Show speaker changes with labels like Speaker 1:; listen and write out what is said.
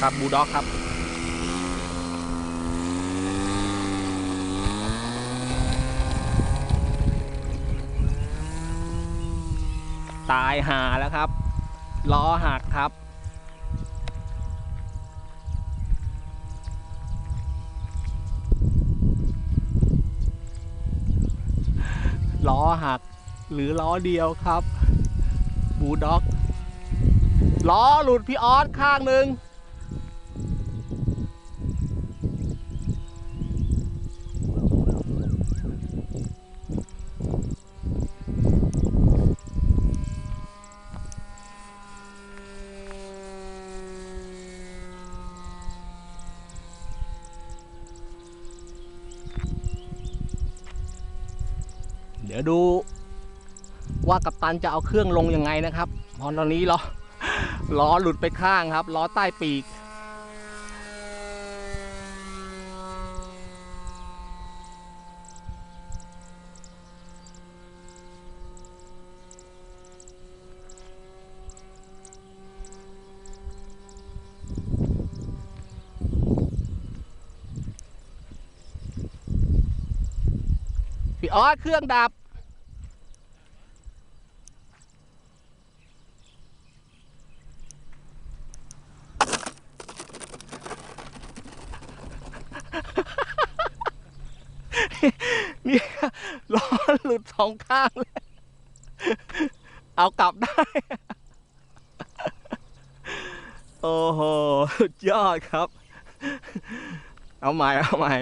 Speaker 1: ครับบูด็อกครับตายหาแล้วครับ ล้อหักครับ ล้อหัก หรือล้อเดียวครับ บูด็อก ล้อหลุดพี่ออสข้างหนึ่ง เดี๋ยวดู ว่ากัปตันจะเอาเครื่องลงยังไงนะครับพอตอนนี้ล้อล้อหลุดไปข้างครับล้อใต้ปีก พี่ออสเครื่องดับ นี่ล้อหลุดสองข้างเลยเอากลับได้ โอ้โห สุดยอดครับ เอาใหม่ เอาใหม่